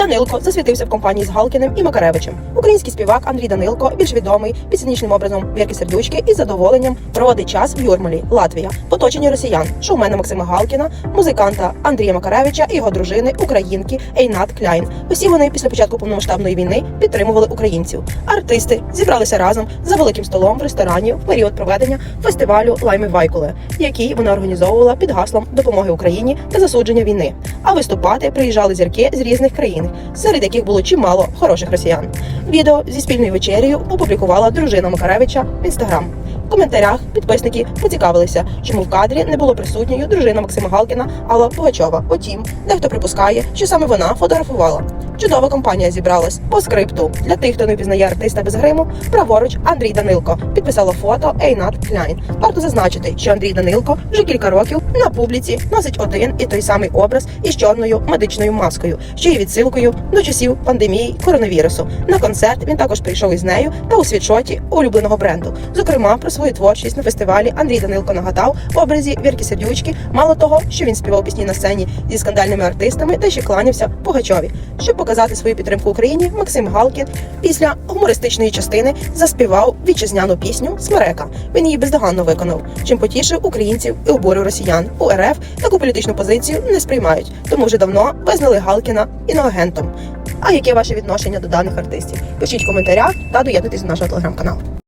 Данилко засвітився в компанії з Галкіним і Макаревичем. Український співак Андрій Данилко, більш відомий під сценічним образом Вірки Сердючки, із задоволенням проводить час в Юрмалі, Латвія, в росіян, шоумена Максима Галкіна, музиканта Андрія Макаревича і його дружини, українки Ейнат Кляйн. Усі вони після початку повномасштабної війни підтримували українців. Артисти зібралися разом за великим столом в ресторані в період проведення фестивалю Лайми Вайкуле, який вона організовувала під гаслом допомоги Україні та засудження війни. А виступати приїжджали зірки з різних країн, серед яких було чимало хороших росіян. Відео зі спільною вечерею опублікувала дружина Макаревича в інстаграм. В коментарях підписники поцікавилися, чому в кадрі не було присутньою дружина Максима Галкіна Алла Пугачова. Утім, дехто припускає, що саме вона фотографувала. Чудова компанія зібралась по скрипту. Для тих, хто не впізнає артиста без гриму, праворуч Андрій Данилко підписала фото Ейнат Кляйн. Варто зазначити, що Андрій Данилко вже кілька років на публіці носить один і той самий образ із чорною медичною маскою, що є відсилкою до часів пандемії коронавірусу. На концерт він також прийшов із нею та у світшоті улюбленого бренду. Зокрема, про свою творчість на фестивалі Андрій Данилко нагадав в образі Вірки Сердючки. Мало того, що він співав пісні на сцені зі скандальними артистами та ще кланявся Пугачові. Щоб показати свою підтримку Україні, Максим Галкін після гумористичної частини заспівав вітчизняну пісню Смерека. Він її бездоганно виконав, чим потішив українців і обурив росіян. У РФ таку політичну позицію не сприймають, тому вже давно визнали Галкіна іноагентом. А яке ваше відношення до даних артистів? Пишіть в коментарях та доєднуйтесь до нашого телеграм-каналу.